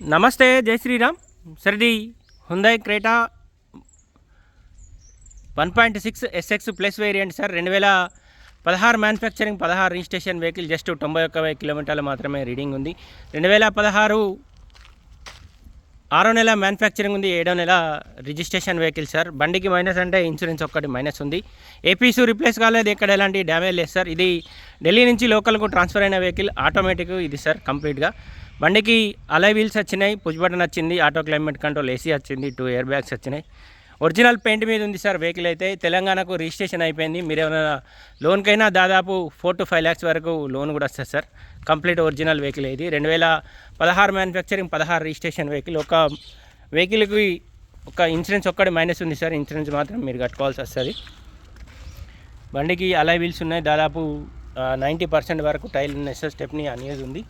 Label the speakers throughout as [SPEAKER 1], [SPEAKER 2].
[SPEAKER 1] నమస్తే జై Sriram. సరిది Hyundai Creta one point six SX plus variant sir రెండు వేల పదహారు మ్యానుఫ్యాక్చరింగ్ పదహారు రిజిస్ట్రేషన్ వెహికల్ జస్ట్ తొంభై ఒక్క వెయ్యి కిలోమీటర్లు మాత్రమే రీడింగ్ ఉంది. రెండు వేల పదహారు ఆరో నెల మ్యానుఫ్యాక్చరింగ్ ఉంది ఏడో నెల రిజిస్ట్రేషన్ వెహికల్ సార్ బండికి మైనస్ అంటే ఇన్సూరెన్స్ ఒక్కటి మైనస్ ఉంది. ఏపీసు రిప్లేస్ కాలేదు ఎక్కడ ఎలాంటి డ్యామేజ్ లేదు సార్ ఇది ఢిల్లీ నుంచి లోకల్కు ట్రాన్స్ఫర్ అయిన వెహికల్ ఆటోమేటిక్ ఇది సార్ కంప్లీట్గా బండికి అలై వీల్స్ వచ్చినాయి పుష్ బటన్ వచ్చింది ఆటో క్లైమేట్ కంట్రోల్ ఏసీ వచ్చింది టూ ఇయర్ బ్యాగ్స్ వచ్చినాయి. ఒరిజినల్ పెయింట్ మీద ఉంది సార్ వెహికల్ అయితే తెలంగాణకు రిజిస్ట్రేషన్ అయిపోయింది. మీరు ఏమైనా లోన్కైనా దాదాపు ఫోర్ టు ఫైవ్ ల్యాక్స్ వరకు లోన్ కూడా వస్తుంది సార్. కంప్లీట్ ఒరిజినల్ వెహికల్ ఇది. రెండు వేల పదహారు మ్యానుఫ్యాక్చరింగ్ పదహారు రిజిస్ట్రేషన్ వెహికల్ ఒక వెహికల్కి ఒక ఇన్సూరెన్స్ ఒక్కటి మైనస్ ఉంది సార్. ఇన్సూరెన్స్ మాత్రం మీరు కట్టుకోవాల్సి వస్తుంది. బండికి అలై వీల్స్ ఉన్నాయి. దాదాపు నైంటీ పర్సెంట్ వరకు టైల్ ఉన్నాయి సార్. స్టెప్ని అనేది ఉంది.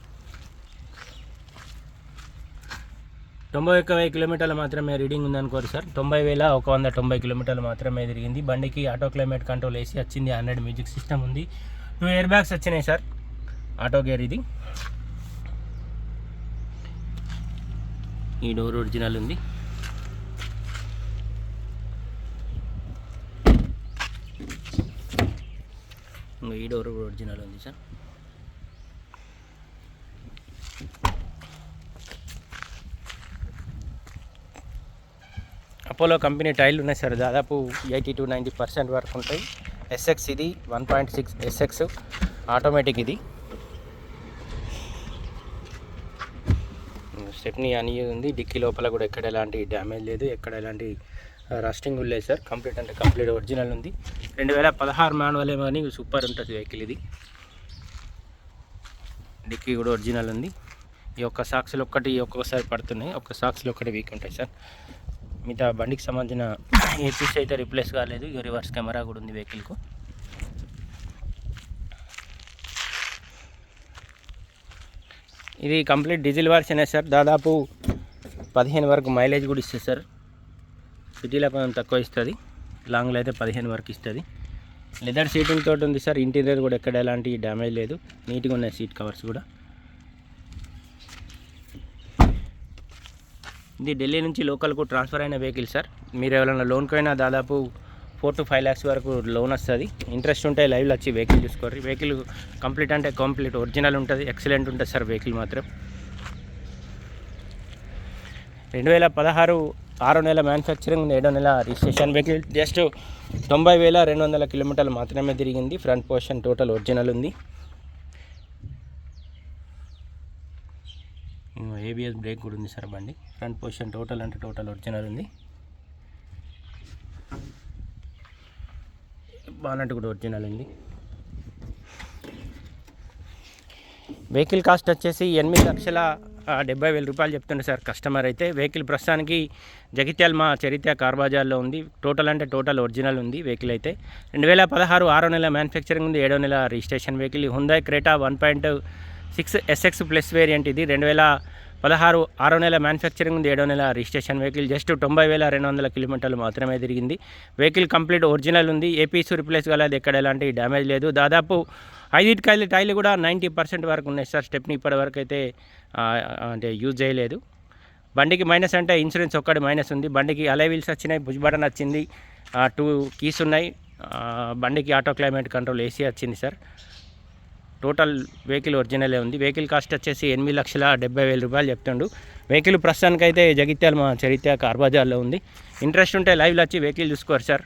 [SPEAKER 1] తొంభై ఒక్క వెయ్యి కిలోమీటర్లు మాత్రమే రీడింగ్ ఉందనుకోరు సార్. తొంభై వేల ఒక వంద తొంభై కిలోమీటర్లు మాత్రమే తిరిగింది. బండికి ఆటో క్లైమేట్ కంట్రోల్ వేసి వచ్చింది. హండ్రెడ్ మ్యూజిక్ సిస్టమ్ ఉంది. టూ ఇయర్ బ్యాగ్స్ వచ్చినాయి సార్. ఆటో గేర్ ఇది. ఈ డోర్ ఒరిజినల్ ఉంది. ఈ డోర్ ఒరిజినల్ ఉంది సార్. అపోలో కంపెనీ టైర్లు ఉన్నాయి సార్. దాదాపు ఎయిటీ టు నైంటీ పర్సెంట్ వరకు ఉంటాయి. ఎస్ఎక్స్ ఇది one point six SX automatic ఇది. స్టెప్ని అని ఉంది. డిక్కీ లోపల కూడా ఎక్కడ ఎలాంటి డ్యామేజ్ లేదు. ఎక్కడ ఎలాంటి రస్టింగ్ లేదు సార్. కంప్లీట్ అంటే కంప్లీట్ ఒరిజినల్ ఉంది. రెండు వేల పదహారు మాన్యువల్ అని సూపర్ ఉంటుంది వెహికల్ ఇది. డిక్కీ కూడా ఒరిజినల్ ఉంది. ఈ ఒక్క సాక్స్లు ఒక్కటి ఒక్కొక్కసారి పడుతున్నాయి. ఒక్క సాక్స్లు ఒక్కటి వీక్ ఉంటాయి సార్. మిగతా బండికి సంబంధించిన ఏపీస్ అయితే రిప్లేస్ కాలేదు. ఇక రివర్స్ కెమెరా కూడా ఉంది వెహికల్కు ఇది కంప్లీట్ డీజిల్ వర్షన్ సార్. దాదాపు పదిహేను వరకు మైలేజ్ కూడా ఇస్తుంది సార్. సిటీలో కొంచెం తక్కువ ఇస్తుంది. లాంగ్లో అయితే పదిహేను వరకు ఇస్తుంది. లెదర్ సీటింగ్ తోటి ఉంది సార్. ఇంటీరియర్ కూడా ఎక్కడ ఎలాంటి డ్యామేజ్ లేదు. నీట్గా ఉన్నాయి సీట్ కవర్స్ కూడా. ఇది ఢిల్లీ నుంచి లోకల్కు ట్రాన్స్ఫర్ అయిన వెహికల్ సార్. మీరు ఎవరైనా లోన్కి అయినా దాదాపు ఫోర్ టు ఫైవ్ ల్యాక్స్ వరకు లోన్ వస్తుంది. ఇంట్రెస్ట్ ఉంటే లైవ్లో వచ్చి వెహికల్ చూసుకోరు వెహికల్ కంప్లీట్ అంటే కంప్లీట్ ఒరిజినల్ ఉంటుంది ఎక్సలెంట్ ఉంటుంది సార్ వెహికల్ మాత్రం. రెండు వేల పదహారు ఆరో నెల మ్యానుఫ్యాక్చరింగ్ ఏడో నెల రిజిస్ట్రేషన్ వెహికల్. జస్ట్ తొంభై వేల రెండు వందల కిలోమీటర్లు మాత్రమే తిరిగింది. ఫ్రంట్ పోర్షన్ టోటల్ ఒరిజినల్ ఉంది. ఏబిఎస్ బ్రేక్ కూడా ఉంది సార్ బండి. ఫ్రంట్ పొజిషన్ టోటల్ అంటే టోటల్ ఒరిజినల్ ఉంది. బానట్ కూడా ఒరిజినల్ ఉంది. వెహికల్ కాస్ట్ వచ్చేసి ఎనిమిది లక్షల డెబ్బై వేల రూపాయలు చెప్తుండే సార్ కస్టమర్ అయితే. వెహికల్ ప్రస్తుతానికి జగిత్యాల మా చరిత్ర కార్ బజార్లో ఉంది. టోటల్ అంటే టోటల్ ఒరిజినల్ ఉంది వెహికల్ అయితే. రెండు వేల పదహారు ఆరో నెల మ్యానుఫ్యాక్చరింగ్ ఉంది. ఏడో నెల registration vehicle Hyundai Creta one point six SX plus variant ఇది. రెండు వేల పదహారు ఆరో నెల మ్యానుఫ్యాక్చరింగ్ ఉంది. ఏడో నెల రిజిస్ట్రేషన్ వెహికల్. జస్ట్ తొంభై వేల రెండు వందల కిలోమీటర్లు మాత్రమే తిరిగింది. వెహికల్ కంప్లీట్ ఒరిజినల్ ఉంది. ఏపీస్ రిప్లేస్ కాలేదు. ఎక్కడ ఎలాంటి డ్యామేజ్ లేదు. దాదాపు ఐదింటికాయలు టైర్లు కూడా నైంటీ పర్సెంట్ వరకు ఉన్నాయి సార్. స్టెప్ని ఇప్పటి వరకు అయితే అంటే యూజ్ చేయలేదు. బండికి మైనస్ అంటే ఇన్సూరెన్స్ ఒక్కటి మైనస్ ఉంది. బండికి అలై వీల్స్ వచ్చినాయి. బుజ్ బటన్ వచ్చింది. టూ కీస్ ఉన్నాయి. బండికి ఆటో క్లైమేట్ కంట్రోల్ ఏసీ వచ్చింది సార్. టోటల్ వెహికల్ ఒరిజినలే ఉంది. వెహికల్ కాస్ట్ వచ్చేసి ఎనిమిది లక్షల డెబ్బై వేల రూపాయలు చెప్తుండు. వెహికల్ ప్రస్తుతానికైతే జగిత్యాల మా చరిత్ర కార్ బజార్లో ఉంది. ఇంట్రెస్ట్ ఉంటే లైవ్లో వచ్చి వెహికల్ చూసుకోరు సార్.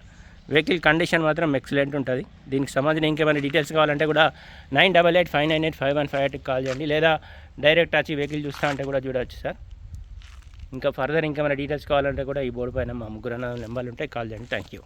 [SPEAKER 1] వెహికల్ కండిషన్ మాత్రం ఎక్సలెంట్ ఉంటుంది. దీనికి సంబంధించిన ఇంకేమైనా డీటెయిల్స్ కావాలంటే కూడా nine double eight five nine eight five one five ఎయిట్కి కాల్ చేయండి. లేదా డైరెక్ట్ వచ్చి వెహికల్ చూస్తా అంటే కూడా చూడవచ్చు సార్. ఇంకా ఫర్దర్ ఇంకేమైనా డీటెయిల్స్ కావాలంటే కూడా ఈ బోర్డు పైన మా ముగ్గురు నెంబర్లు ఉంటాయి కాల్ చేయండి. Thank you.